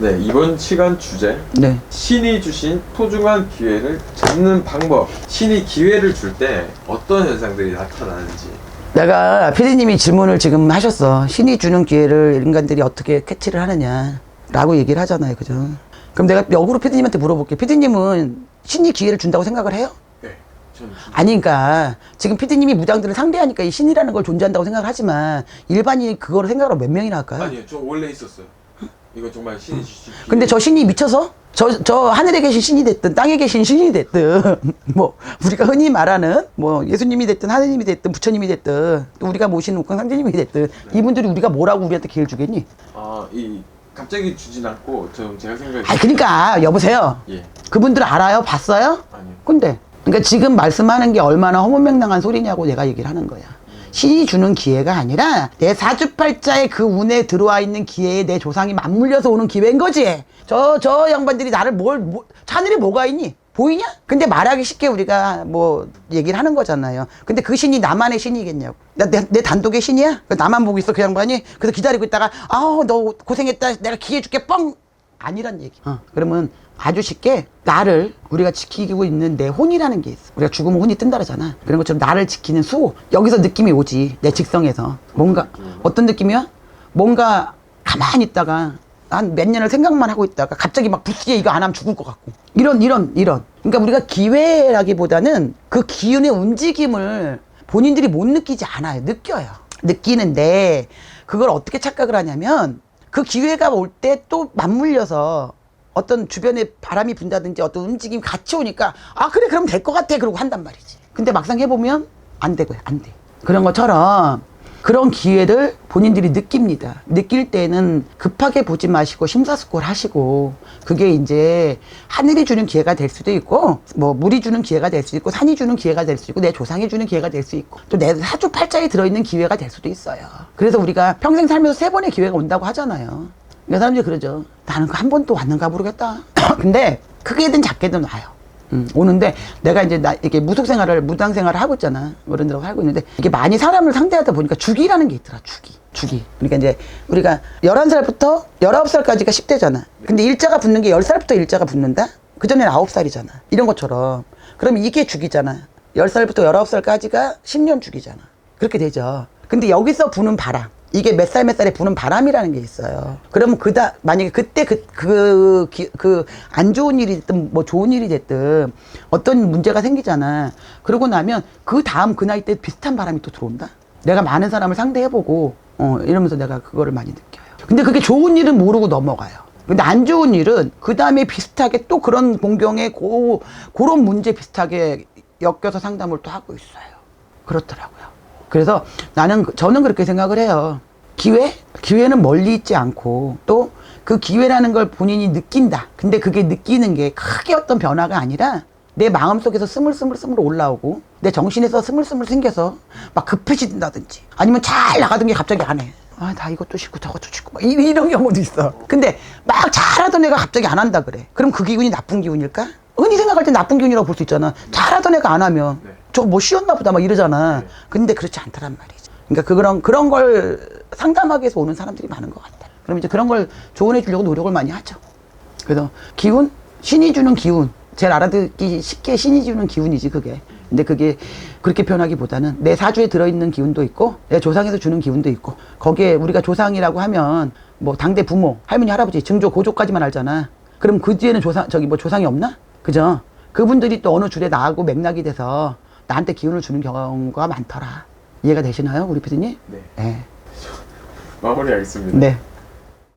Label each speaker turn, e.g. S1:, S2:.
S1: 네, 이번 시간 주제
S2: 네.
S1: 신이 주신 소중한 기회를 잡는 방법. 신이 기회를 줄 때 어떤 현상들이 나타나는지.
S2: 내가 피디님이 질문을 지금 하셨어. 신이 주는 기회를 인간들이 어떻게 캐치를 하느냐라고 얘기를 하잖아요. 그죠? 그럼 내가 역으로 피디님한테 물어볼게. 피디님은 신이 기회를 준다고 생각을 해요?
S1: 네, 저는
S2: 아니, 그러니까 지금 피디님이 무당들을 상대하니까 이 신이라는 걸 존재한다고 생각을 하지만 일반인이 그거를 생각을 몇 명이나 할까요?
S1: 아니요, 저 원래 있었어요. 이건 정말 신이 주신 기회.
S2: 근데 저 신이 미쳐서 저, 저 하늘에 계신 신이 됐든 땅에 계신 신이 됐든 뭐 우리가 흔히 말하는 뭐 예수님이 됐든 하느님이 됐든 부처님이 됐든 또 우리가 모시는 옥황상제님이 됐든 이분들이 우리가 뭐라고 우리한테 기회를 주겠니?
S1: 아, 이 갑자기 주진 않고 저 제가 생각해.
S2: 아 그러니까 여보세요.
S1: 예,
S2: 그분들 알아요? 봤어요?
S1: 아니요.
S2: 근데 그러니까 지금 말씀하는 게 얼마나 허무맹랑한 소리냐고 내가 얘기를 하는 거야. 신이 주는 기회가 아니라 내 사주팔자의 그 운에 들어와 있는 기회에 내 조상이 맞물려서 오는 기회인 거지. 저, 저 양반들이 나를 뭘, 뭐, 하늘에 뭐가 있니? 보이냐? 근데 말하기 쉽게 우리가 뭐 얘기를 하는 거잖아요. 근데 그 신이 나만의 신이겠냐고. 나, 내, 내 단독의 신이야? 그 나만 보고 있어, 그 양반이? 그래서 기다리고 있다가, 아우, 너 고생했다. 내가 기회 줄게, 뻥! 아니란 얘기. 어, 그러면 아주 쉽게 나를 우리가 지키고 있는 내 혼이라는 게 있어. 우리가 죽으면 혼이 뜬다 그러잖아. 그런 것처럼 나를 지키는 수호. 여기서 느낌이 오지. 내 직성에서. 뭔가, 어떤 느낌이야? 뭔가 가만히 있다가 한 몇 년을 생각만 하고 있다가 갑자기 막 부스게 이거 안 하면 죽을 것 같고. 이런, 이런, 이런. 그러니까 우리가 기회라기보다는 그 기운의 움직임을 본인들이 못 느끼지 않아요. 느껴요. 느끼는데 그걸 어떻게 착각을 하냐면 그 기회가 올 때 또 맞물려서 어떤 주변에 바람이 분다든지 어떤 움직임이 같이 오니까 아 그래 그럼 될 것 같아. 그러고 한단 말이지. 근데 막상 해보면 안 되고요 안 돼. 그런 것처럼 그런 기회를 본인들이 느낍니다 느낄 때는 급하게 보지 마시고 심사숙고를 하시고 그게 이제 하늘이 주는 기회가 될 수도 있고 뭐 물이 주는 기회가 될 수도 있고 산이 주는 기회가 될 수 있고 내 조상이 주는 기회가 될 수 있고 또 내 사주 팔자에 들어있는 기회가 될 수도 있어요 그래서 우리가 평생 살면서 세 번의 기회가 온다고 하잖아요 그러니까 사람들이 그러죠. 나는 그한 번도 왔는가 모르겠다. 근데 크게든 작게든 와요. 음, 오는데 내가 이제 나 이렇게 무속 생활을 무당 생활을 하고 있잖아. 어른들하고 살고 있는데 이게 많이 사람을 상대하다 보니까 주기라는 게 있더라. 주기. 주기. 그러니까 이제 우리가 11살부터 19살까지가 10대잖아. 근데 일자가 붙는 게 10살부터 일자가 붙는다? 그 전에는 9살이잖아. 이런 것처럼. 그럼 이게 주기잖아. 10살부터 19살까지가 10년 주기잖아. 그렇게 되죠. 근데 여기서 부는 바람. 이게 몇 살 몇 살에 부는 바람이라는 게 있어요. 그러면 그다 만약에 그때 그 그 그 안 좋은 일이 됐든 뭐 좋은 일이 됐든 어떤 문제가 생기잖아. 그러고 나면 그 다음 그 나이 때 비슷한 바람이 또 들어온다. 내가 많은 사람을 상대해보고 어 이러면서 내가 그거를 많이 느껴요. 근데 그게 좋은 일은 모르고 넘어가요. 근데 안 좋은 일은 그 다음에 비슷하게 또 그런 공경에 고 그런 문제 비슷하게 엮여서 상담을 또 하고 있어요. 그렇더라고요. 그래서 나는 그- 저는 그렇게 생각을 해요. 기회? 기회는 멀리 있지 않고 또 그 기회라는 걸 본인이 느낀다. 근데 그게 느끼는 게 크게 어떤 변화가 아니라 내 마음속에서 스물스물스물 올라오고 내 정신에서 스물스물 생겨서 막 급해진다든지 아니면 잘 나가던 게 갑자기 안 해. 아, 나 이것도 싫고 저것도 싫고 막 이- 이런 경우도 있어. 근데 막 잘하던 애가 갑자기 안 한다 그래. 그럼 그 기운이 나쁜 기운일까? 흔히 생각할 때 나쁜 기운이라고 볼 수 있잖아. 잘하던 애가 안 하면
S1: 네.
S2: 저뭐 쉬었나 보다 막 이러잖아.
S1: 네.
S2: 근데 그렇지 않다란 말이지. 그러니까 그런 그런 걸 상담하기 위해서 오는 사람들이 많은 것 같아. 그럼 이제 그런 걸 조언해 주려고 노력을 많이 하죠. 그래서 기운, 신이 주는 기운. 제일 알아듣기 쉽게 신이 주는 기운이지 그게. 근데 그게 그렇게 표현하기보다는 내 사주에 들어있는 기운도 있고 내 조상에서 주는 기운도 있고 거기에 우리가 조상이라고 하면 뭐 당대 부모, 할머니, 할아버지, 증조, 고조까지만 알잖아. 그럼 그 뒤에는 조상 저기 뭐 조상이 없나? 그죠? 그분들이 또 어느 줄에 나하고 맥락이 돼서 나한테 기운을 주는 경우가 많더라. 이해가 되시나요, 우리 피디님?
S1: 네.
S2: 네.
S1: 마무리하겠습니다.
S2: 네.